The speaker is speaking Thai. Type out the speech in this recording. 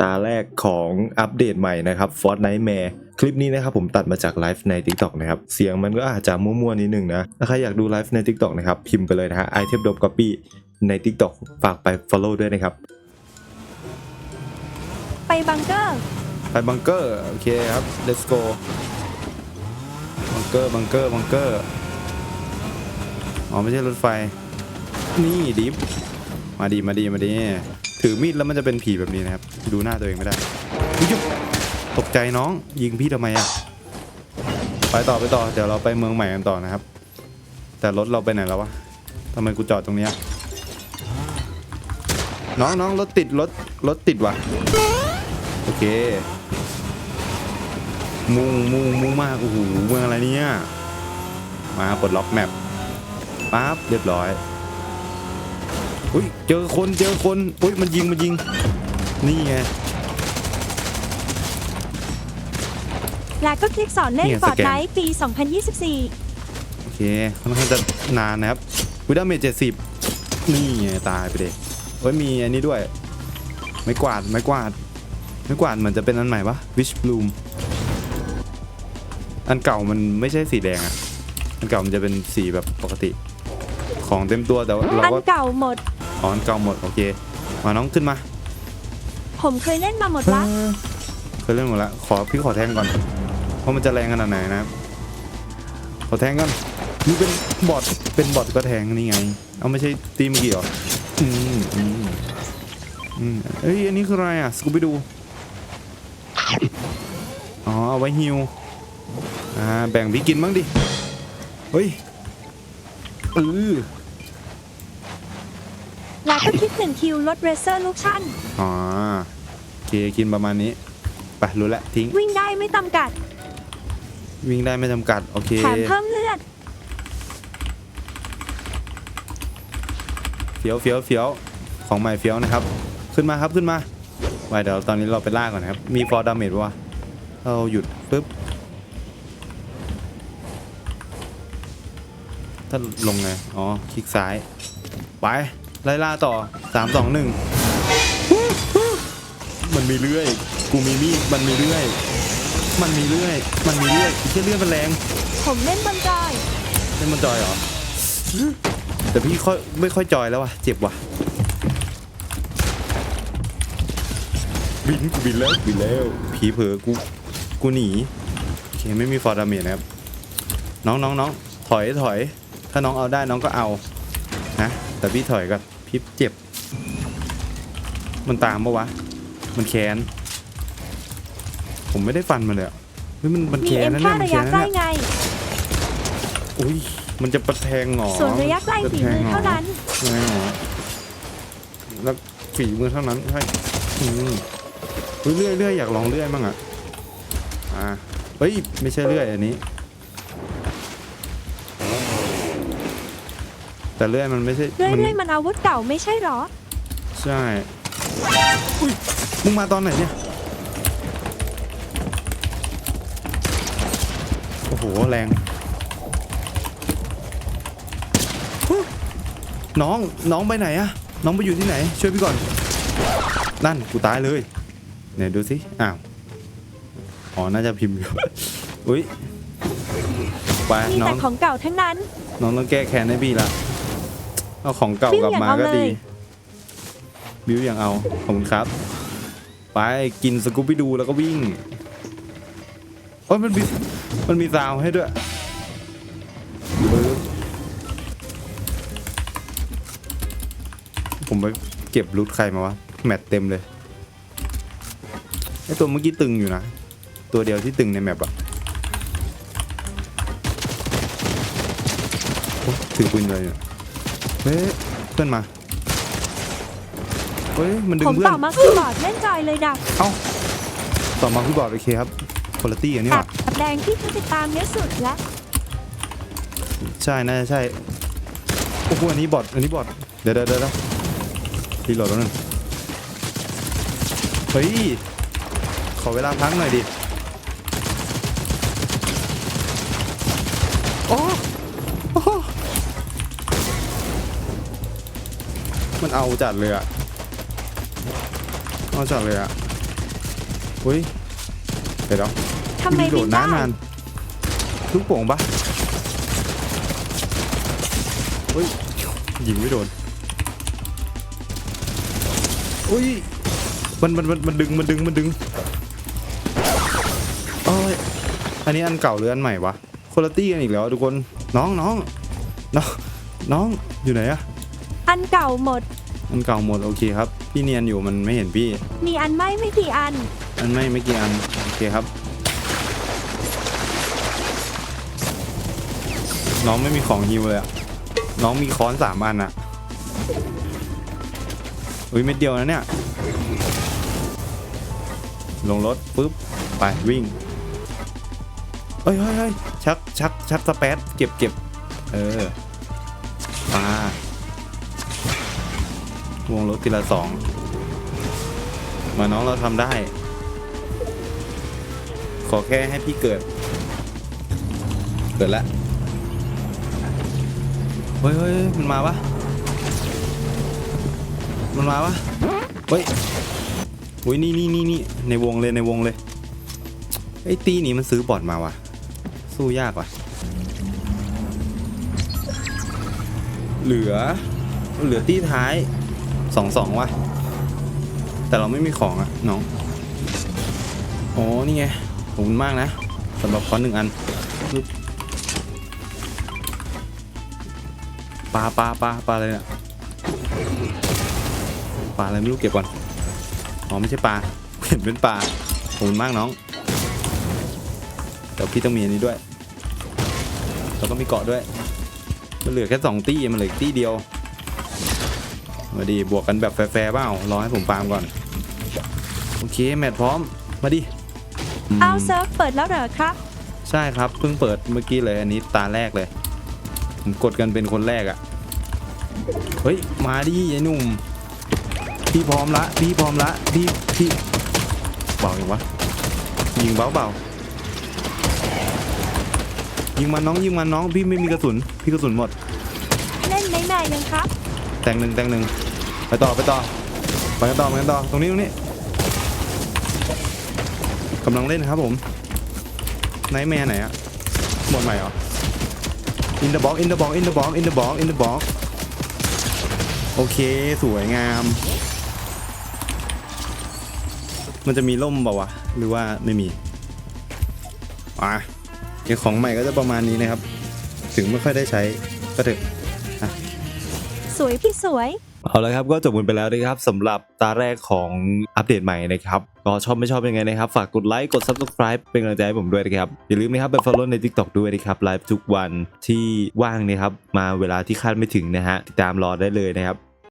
ตาแรกของอัปเดตใหม่นะครับ Fortnite Mare คลิปนี้นะครับผมตัดมาจากไลฟ์ใน TikTok นะครับ เสียงมันก็อาจจะมั่วๆนิดนึงนะถ้าใครอยากดูไลฟ์ใน TikTok นะครับ พิมพ์ไปเลยนะฮะ item drop copy ใน TikTok ฝากไป follow ด้วยนะครับ ไปบังเกอร์ ไปบังเกอร์ โอเคครับ let's go บังเกอร์บังเกอร์บังเกอร์อ๋อไม่ใช่รถไฟ นี่ดิฟมาดีมาดีมาดี ถือมีดแล้วมันจะเป็นผีแบบนี้นะครับ ดูหน้าตัวเองไม่ได้ยุบตกใจน้องยิงพี่ทำไมอะไปต่อไปต่อเดี๋ยวเราไปเมืองใหม่กันต่อนะครับ แต่รถเราไปไหนแล้ววะทำไมกูจอดตรงเนี้ยน้องน้องรถติดรถรถติดว่ะโอเค มุ่งมุ่งมุ่งมากโอ้โหเมืองอะไรเนี่ยมาปลดล็อกแมปปั๊บเรียบร้อย อุ้ยเจอคนเจอคนอุ้ยมันยิงมันยิง นี่ไง แล้วก็คลิกสอนเล่นเนี่ยฟสอร์ดแกนไนท์ปี 2024 โอเคค่อนข้างจะนานนะครับวิดาเมจเจ็ดสิบนี่ไงตายไปเด็กเฮ้ยมีอันนี้ด้วย ไม้กวาดไม้กวาดไม้กวาดเหมือนจะเป็นอันใหม่ปะวิชบลูมอันเก่ามันไม่ใช่สีแดงอะอันเก่ามันจะเป็นสีแบบปกติ ของเต็มตัวแต่ว่าเราอันก็ เก่าหมด อ๋ออันเก่าหมดโอเค มาน้องขึ้นมา ผมเคยเล่นมาหมดละเคยเล่นหมดแล้วขอพี่ขอแทงก่อน เพราะมันจะแรงขนาดไหนนะครับขอแทงก่อนนี่เป็นบอทเป็นบอทก็แทงนี่ไง เอาไม่ใช่ตีเมื่อกี้เหรออืมอืมอืมเอ้ยอันนี้คืออะไรอะสกูไปดูอ๋อเอาไว้ฮิวอ่าแบ่งพี่กินบ้างดิเฮ้ยเออแล้ว ก็คลิกหนึ่งคิวลดเรเซอร์ลูกชั่น อ๋อโอเคกินประมาณนี้ ไปรู้แล้วทิ้ง วิ่งได้ไม่จำกัด วิ่งได้ไม่จำกัด โอเคแถมเพิ่มเลือด เฟี้ยวเฟี้ยวเฟี้ยวของใหม่เฟี้ยวนะครับ ขึ้นมาครับขึ้นมาไว้เดี๋ยวตอนนี้เราไปล่าก่อนนะครับ มีฟอร์ดาเมจวะเราหยุดปุ๊บถ้าลงไง อ๋อ คลิกซ้าย ไป ไล่ล่าต่อสามสองหนึ่งมันมีเลื่อย กูมีมีดมันมีเลื่อย มันมีเลื่อย มันมีเลื่อยไอ้เชี่ยเลื่อยมันแรงผมเล่นบนจอย เล่นมันจอยเหรอ แต่พี่ค่อยไม่ค่อยจอยแล้วว่ะ เจ็บว่ะ บินกูบินแล้วบินแล้วผีเผลอกูกูหนีโอเคไม่มีฟอร์ดาเมจนะครับ น้องน้องน้องถอยถอย ถ้าน้องเอาได้น้องก็เอานะ แต่พี่ถอยก่อนพี่เจ็บ มันตามปะวะ มันแค้นผมไม่ได้ฟันมันเลยอะเฮ้ยมันมันมีแค้เอ็นมนะค่าเนี่ยมันระแค้ยะนนะใกล้เนี่ยไง อุ้ยมันจะประแทงหงอส่วนระยะใกล้ฝีมือเท่านั้น ประแทงหงอแล้วฝีมือเท่านั้นใช่อืมเฮ้ยเลื่อยเลื่อยอยากลองเลื่อยบ้างอะอ่าเฮ้ยไม่ใช่เลื่อยอันนี้ แต่เลื่อยมันไม่ใช่เรื่มันอยๆมันอาวุธเก่าไม่ใช่หรอ ใช่อุ้ยมึงมาตอนไหนเนี่ย โอ้โห แรง น้อง น้องไปไหนอะ น้องไปอยู่ที่ไหน ช่วยพี่ก่อน นั่น กูตายเลยไหนดูสิ อ้าว อ๋อ น่าจะพิมพ์อยู่อุ้ยไปมีน้อแต่งของเก่าทั้งนั้น น้องต้องแก้แค้นให้พี่ละ เอาของเก่ากลับมาก็ดี บิวอย่างเอา ขอบคุณครับ ไปกินสกูปปี้ดูแล้วก็วิ่งโอ้ยมันมีมันมีซาวให้ด้วยปึ๊บผมไปเก็บรูทใครมาวะ แมตช์เต็มเลยไอตัวเมื่อกี้ตึงอยู่นะ ตัวเดียวที่ตึงในแมปอะโอ๊ยถือปืนเลยเนี่ย เฮ้ยเพื่อนมาเฮ้ยมันดึงผมเพื่อน ต่อมาคีย์บอร์ดเล่นจอยเลยดับเอ้าต่อมาพี่บอร์ดโอเคครับคุณตี้อันนี้แอว่ะ บแดงที่ผู้ติดตามเยอะสุดและใช่น่าจะใช่โอ้โหอันนี้บอทอันนี้บอทเดี๋ยวเดี๋ยวเดี๋ยวรีโหลดแล้วนึงเฮ้ย ขอเวลาพักหน่อยดิโอ้โอ้ มันเอาจัดเลยอะเอาจัดเลยอะอุ้ยเดี๋ยวเดี๋ยวทำไมโดบิดนนาได้นนานลูกโป่งปะเฮ้ยยิงไม่โดนอุ้ยมันมันมันมันดึงมันดึงมันดึงเอ้ยอันนี้อันเก่าหรืออันใหม่วะคุณภาพกันอีกแล้วทุกคนน้องน้องน้องน้องอยู่ไหนอะ อันเก่าหมด อันเก่าหมดโอเคครับ พี่เนียนอยู่มันไม่เห็นพี่ มีอันไม่ไม่กี่อัน อันไม่ไม่กี่อันโอเคครับ น้องไม่มีของฮิวเลยอะน้องมีค้อนสามอันอะอุ้ยเม็ดเดียวนะเนี่ย ลงรถปุ๊บไปวิ่งเฮ้ยเฮ้ยเฮ้ยชักชักชักสเปซเก็บเก็บเออ ทีละสองมาน้องเราทำได้ ขอแค่ให้พี่เกิด เกิดละเฮ้ยเฮ้ยมันมาปะมันมาปะเฮ้ยโอ้ยนี่นี่นี่นี่ในวงเลยในวงเลยไอ้ตีนี้มันซื้อบอดมาวะสู้ยากว่ะ เหลือ เหลือตีท้าย สองสองวะแต่เราไม่มีของอะน้องโอ้นี่ไงขอบคุณมากนะสำหรับคอนหนึ่งอันปึ๊บปลาปลาปลาปลาอะไรเนี่ยปลาอะไรไม่รู้เก็บก่อนอ๋อไม่ใช่ปลาเห็นเป็นปลาขอบคุณมากน้องเดี๋ยวพี่ต้องมีอันนี้ด้วยแล้วก็มีเกาะด้วย มันเหลือแค่สองตี้มันเหลือตี้เดียว มาดีบวกกันแบบแฟร์ๆเปล่ารอให้ผมปาล์มก่อน โอเค แมตช์พร้อม มาดิมเอาเซิร์ฟเปิดแล้วเหรอครับ ใช่ครับ เพิ่งเปิดเมื่อกี้เลย อันนี้ตาแรกเลย ผมกดกันเป็นคนแรกอะ่ะ เฮ้ย มาดิไอ้หนุ่ม พี่พร้อมละ พี่พร้อมละ พี่ พี่เบาอย่างวะ ยิงเบาเบายิงมันน้องยิงมันน้องพี่ไม่มีกระสุน พี่กระสุนหมด เล่นไหนไหนยังครับ แต่งหนึ่งแต่งหนึ่ง ไปต่อไปต่อไปกันต่อไปกันต่อตรงนี้ตรงนี้กำลังเล่นครับผมไนท์แมนไหนอะหมดใหม่เหรอ in the box in the box in the box in the box in the box โอเคสวยงาม มันจะมีล่มเปล่าวะหรือว่าไม่มีอะเดี๋ยวของใหม่ก็จะประมาณนี้นะครับ ถึงไม่ค่อยได้ใช้ก็เถอะสวยพี่สวย เอาละครับก็จบกันไปแล้วนะครับสำหรับตาแรกของอัปเดตใหม่นะครับก็ชอบไม่ชอบยังไงนะครับ ฝากกดไลค์กด subscribe เป็นกำลังใจให้ผมด้วยนะครับอย่าลืมนะครับไป follow ใน TikTok ด้วยนะครับไลฟ์ทุกวันที่ว่างนะครับมาเวลาที่คาดไม่ถึงนะฮะติดตามรอได้เลยนะครับ